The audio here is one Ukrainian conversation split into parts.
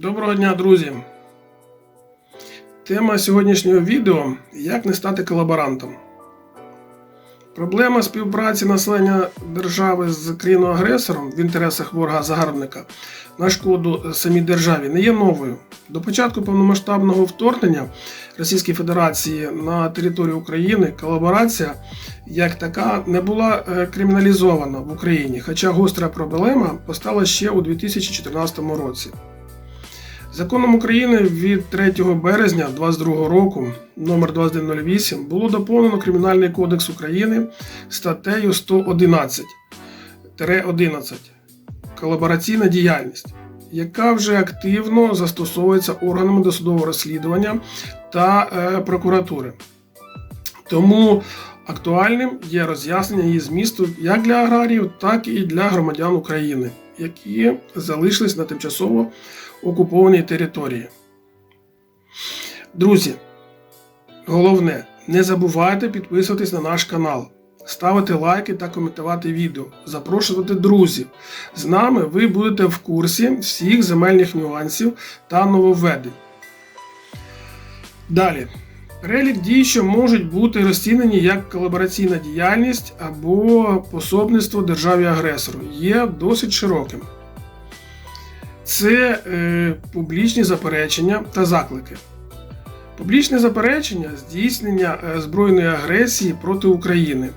Доброго дня, друзі! Тема сьогоднішнього відео як не стати колаборантом. Проблема співпраці населення держави з країною-агресором в інтересах ворога-загарбника на шкоду самій державі не є новою. До початку повномасштабного вторгнення Російської Федерації на територію України колаборація як така не була е, криміналізована в Україні, хоча гостра проблема постала ще у 2014 році. Законом України від 3 березня 2022 року номер 2108 було доповнено Кримінальний кодекс України статтею 111 11 колабораційна діяльність, яка вже активно застосовується органами досудового розслідування та е, прокуратури. Тому актуальним є роз'яснення її змісту як для аграріїв, так і для громадян України, які залишились на тимчасово окупованій території. Друзі, головне, не забувайте підписуватись на наш канал, ставити лайки та коментувати відео, запрошувати друзів. З нами ви будете в курсі всіх земельних нюансів та нововведень. Далі. Перелік дій, що можуть бути розцінені як колабораційна діяльність або пособництво державі-агресору, є досить широким. Це е, публічні заперечення та заклики. Публічне заперечення здійснення е, збройної агресії проти України.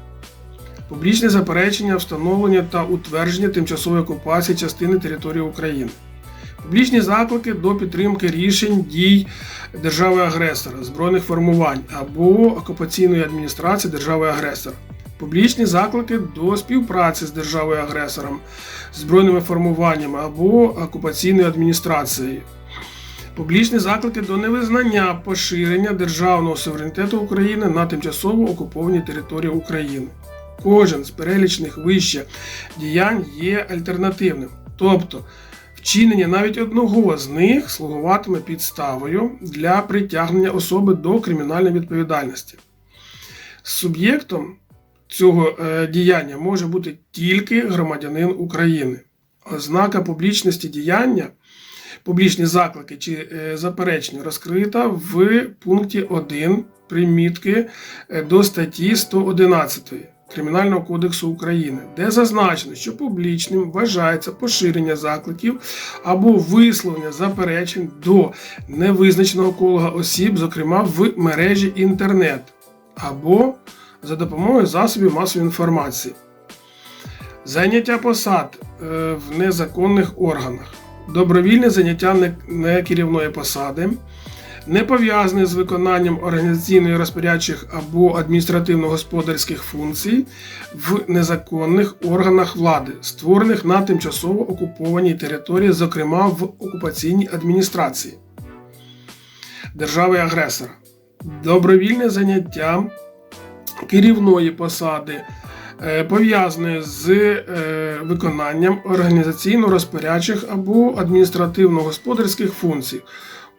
Публічне заперечення встановлення та утвердження тимчасової окупації частини території України. Публічні заклики до підтримки рішень дій держави-агресора, збройних формувань або окупаційної адміністрації держави-агресора. Публічні заклики до співпраці з державою-агресором, збройними формуваннями або окупаційною адміністрацією. Публічні заклики до невизнання поширення державного суверенітету України на тимчасово окупованій території України. Кожен з перелічних вище діянь є альтернативним. Тобто, вчинення навіть одного з них слугуватиме підставою для притягнення особи до кримінальної відповідальності. Суб'єктом цього е, діяння може бути тільки громадянин України. Ознака публічності діяння, публічні заклики чи е, заперечення розкрита в пункті 1 примітки е, до статті 111 Кримінального кодексу України, де зазначено, що публічним вважається поширення закликів або висловлення заперечень до невизначеного кола осіб, зокрема в мережі інтернет, або за допомогою засобів масової інформації, заняття посад е, в незаконних органах, добровільне заняття некерівної посади, не пов'язане з виконанням організаційної розпорядчих або адміністративно-господарських функцій в незаконних органах влади, створених на тимчасово окупованій території, зокрема в окупаційній адміністрації. Держави-агресора, добровільне заняття керівної посади, е, пов'язаної з е, виконанням організаційно-розпорядчих або адміністративно-господарських функцій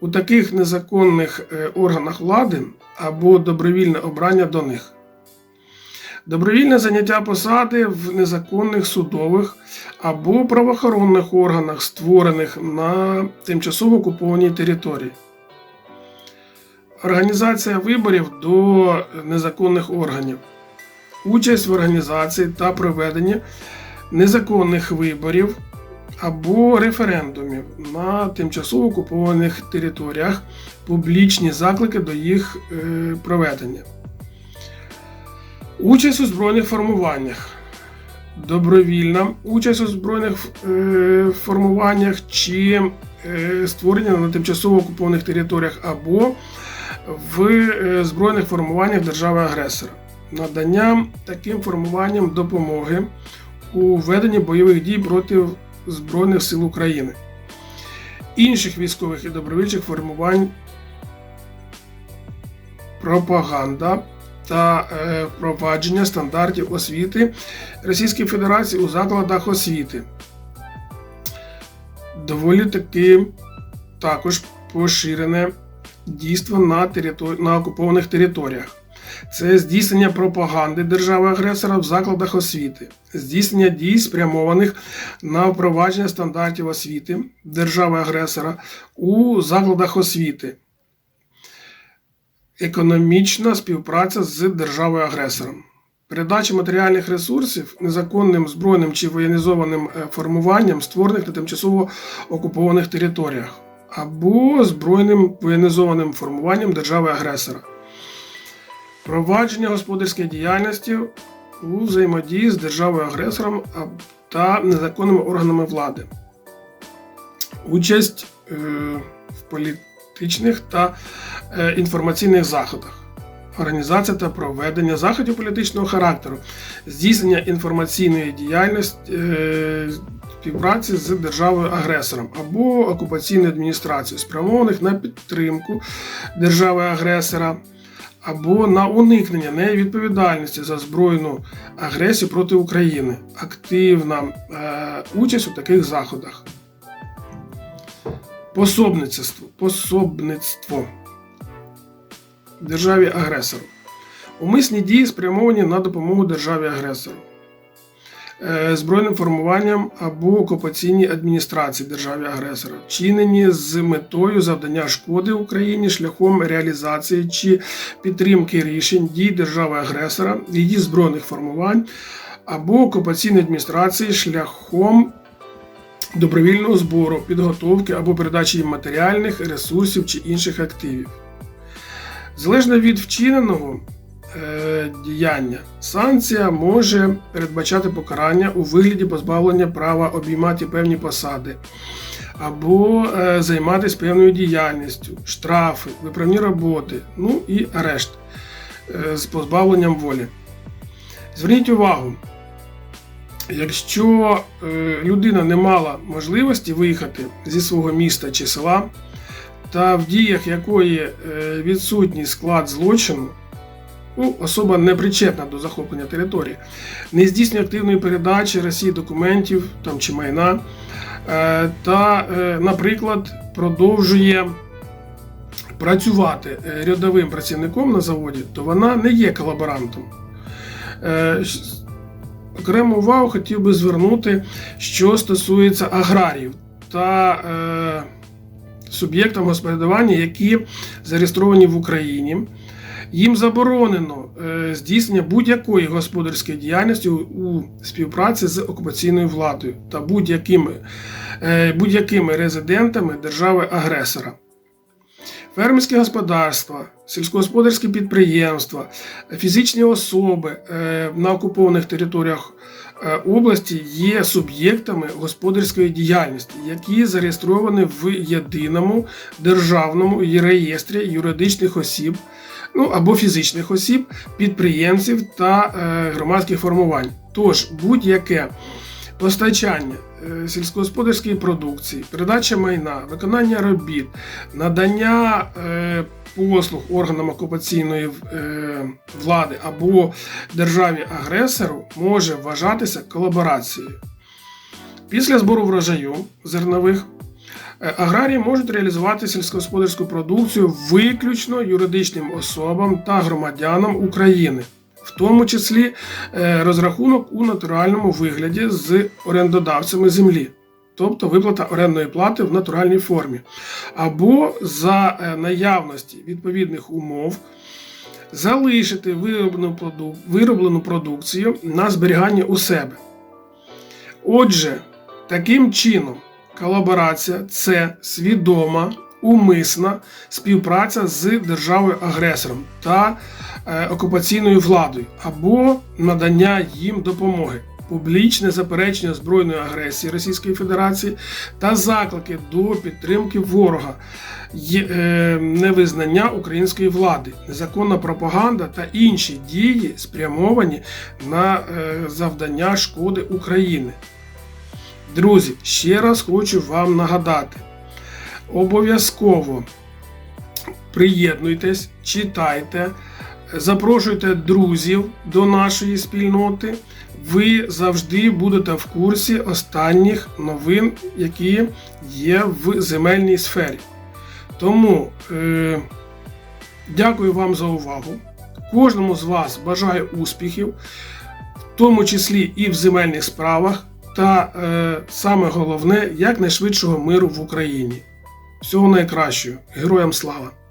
у таких незаконних е, органах влади або добровільне обрання до них. Добровільне заняття посади в незаконних судових або правоохоронних органах, створених на тимчасово окупованій території. Організація виборів до незаконних органів. Участь в організації та проведенні незаконних виборів або референдумів на тимчасово окупованих територіях, публічні заклики до їх е, проведення. Участь у збройних формуваннях. Добровільна участь у збройних е, формуваннях чи е, створення на тимчасово окупованих територіях або в збройних формуваннях держави-агресора, надання таким формуванням допомоги у веденні бойових дій проти Збройних сил України, інших військових і добровільчих формувань, пропаганда та е, впровадження стандартів освіти Російської Федерації у закладах освіти. Доволі таки також поширене дійство на, територі... на окупованих територіях. Це здійснення пропаганди держави-агресора в закладах освіти, здійснення дій, спрямованих на впровадження стандартів освіти держави-агресора у закладах освіти, економічна співпраця з державою-агресором. Передача матеріальних ресурсів незаконним збройним чи воєнізованим е, формуванням, створених на тимчасово окупованих територіях, або збройним воєнізованим формуванням держави-агресора. Провадження господарської діяльності у взаємодії з державою-агресором та незаконними органами влади. Участь е, в політичних та е, інформаційних заходах. Організація та проведення заходів політичного характеру, здійснення інформаційної діяльності е, співпраці з державою-агресором або окупаційною адміністрацією, спрямованих на підтримку держави-агресора або на уникнення невідповідальності за збройну агресію проти України, активна е, участь у таких заходах. Пособництво. Пособництво державі агресору. Умисні дії спрямовані на допомогу державі агресору, збройним формуванням або окупаційній адміністрації державі агресора, вчинені з метою завдання шкоди Україні шляхом реалізації чи підтримки рішень дій держави агресора, її збройних формувань або окупаційної адміністрації шляхом добровільного збору, підготовки або передачі їм матеріальних ресурсів чи інших активів. Залежно від вчиненого е, діяння, санкція може передбачати покарання у вигляді позбавлення права обіймати певні посади або е, займатися певною діяльністю, штрафи, виправні роботи, ну і арешт е, з позбавленням волі. Зверніть увагу, якщо е, людина не мала можливості виїхати зі свого міста чи села, та в діях якої е, відсутній склад злочину, ну, особа не причетна до захоплення території, не здійснює активної передачі Росії документів там, чи майна, е, та, е, наприклад, продовжує працювати е, рядовим працівником на заводі, то вона не є колаборантом. Окрему увагу хотів би звернути, що стосується аграріїв та е, суб'єктам господарювання, які зареєстровані в Україні. Їм заборонено е, здійснення будь-якої господарської діяльності у, співпраці з окупаційною владою та будь-якими, е, будь-якими резидентами держави-агресора. Фермерські господарства, сільськогосподарські підприємства, фізичні особи е, на окупованих територіях області є суб'єктами господарської діяльності, які зареєстровані в єдиному державному реєстрі юридичних осіб ну, або фізичних осіб, підприємців та е, громадських формувань. Тож будь-яке постачання е, сільськогосподарської продукції, передача майна, виконання робіт, надання е, послуг органам окупаційної влади або державі агресору може вважатися колаборацією. Після збору врожаю зернових аграрії можуть реалізувати сільськогосподарську продукцію виключно юридичним особам та громадянам України, в тому числі е, розрахунок у натуральному вигляді з орендодавцями землі, тобто виплата орендної плати в натуральній формі, або за е, наявності відповідних умов. Залишити вироблену, вироблену продукцію на зберігання у себе. Отже, таким чином, колаборація це свідома, умисна співпраця з державою-агресором та е, окупаційною владою або надання їм допомоги, публічне заперечення збройної агресії Російської Федерації та заклики до підтримки ворога, е, невизнання української влади, незаконна пропаганда та інші дії спрямовані на е, завдання шкоди України. Друзі, ще раз хочу вам нагадати: обов'язково приєднуйтесь, читайте, запрошуйте друзів до нашої спільноти. Ви завжди будете в курсі останніх новин, які є в земельній сфері. Тому е, дякую вам за увагу. Кожному з вас бажаю успіхів, в тому числі і в земельних справах, та е, саме головне, якнайшвидшого миру в Україні. Всього найкращого. Героям слава!